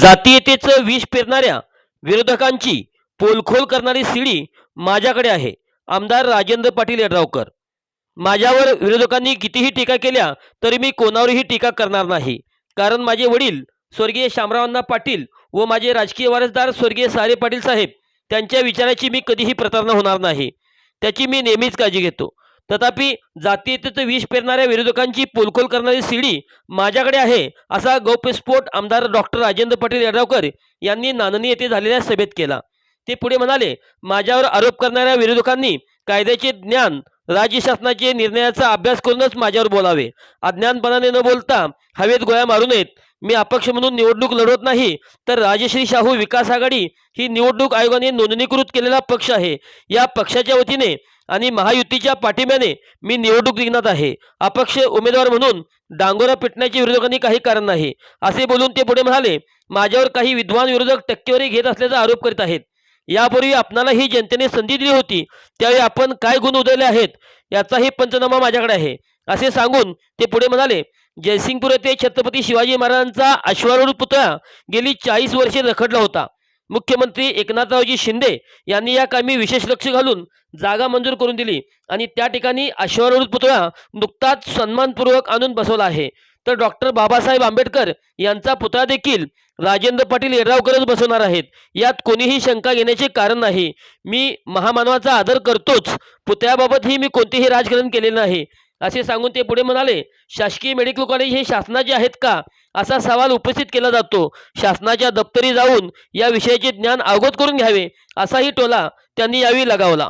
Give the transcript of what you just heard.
जातीयतेचं विष पेरणाऱ्या विरोधकांची पोलखोल करणारी सीडी माझ्याकडे आहे. आमदार राजेंद्र पाटील यड्रावकर. माझ्यावर विरोधकांनी कितीही टीका केल्या तरी मी कोणावरही टीका करणार नाही. कारण माझे वडील स्वर्गीय शामरावांना पाटील व माझे राजकीय वारसदार स्वर्गीय सारे पाटील साहेब त्यांच्या विचाराची मी कधीही प्रतारणा होणार नाही. त्याची मी नेहमीच काळजी घेतो. तथापि जातीयतेचं विष पेरणाऱ्या विरोधकांची पोलखोल करणारी सीडी माझ्याकडे आहे असा गौप्यस्फोट आमदार डॉक्टर राजेंद्र पाटील यड्रावकर यांनी नांदणी येथे झालेल्या सभेत केला. ते पुढे म्हणाले माझ्यावर आरोप करणाऱ्या विरोधकांनी कायद्याचे ज्ञान राज्य शासनाचे निर्णयाचा अभ्यास करूनच माझ्यावर बोलावे. अज्ञानपणाने न बोलता हवेत गोळ्या मारू नयेत. मी अपक्ष म्हणून निवडणूक लढवत नाही तर राजश्री शाहू विकास आघाडी ही निवडणूक आयोगाने नोंदणीकृत केलेला पक्ष आहे. या पक्षाच्या वतीने आणि महायुतीच्या पाठिंब्याने मी निवडणूक रिंगणात आहे. अपक्ष उमेदवार म्हणून डांगोरा पिटण्याचे विरोधकांनी काही कारण नाही. असे बोलून ते पुढे म्हणाले माझ्यावर काही विद्वान विरोधक टक्केवारी घेत असल्याचा आरोप करीत आहेत. यापूर्वी आपणाला ही जनतेने संधी दिली होती त्यावेळी आपण काय गुण उदळले आहेत याचाही पंचनामा माझ्याकडे आहे. असे सांगून ते पुढे म्हणाले जयसिंगपूर येथे छत्रपती शिवाजी महाराजांचा अश्वारूढ पुतळा गेली चाळीस वर्षे रखडला होता. मुख्यमंत्री एकनाथरावजी शिंदे यांनी या कामी विशेष लक्ष घालून जागा मंजूर करून दिली आणि त्या ठिकाणी अश्वारूढ पुतळा नुकताच सन्मानपूर्वक आणून बसवला आहे. तर डॉक्टर बाबासाहेब आंबेडकर यांचा पुतळा देखील राजेंद्र पाटील येरावकरच बसवणार आहेत. यात कोणीही शंका घेण्याचे कारण नाही. मी महामानवाचा आदर करतोच. पुतळ्याबाबतही मी कोणतेही राजकारण केलेलं नाही. असे सांगून ते पुढे म्हणाले शासकीय मेडिकल कॉलेज हे शासनाचे आहेत का? असा सवाल उपस्थित केला जातो. शासनाच्या दप्तरी जाऊन या विषयाचे ज्ञान अवगत करून घ्यावे असाही टोला त्यांनी यावेळी लगावला.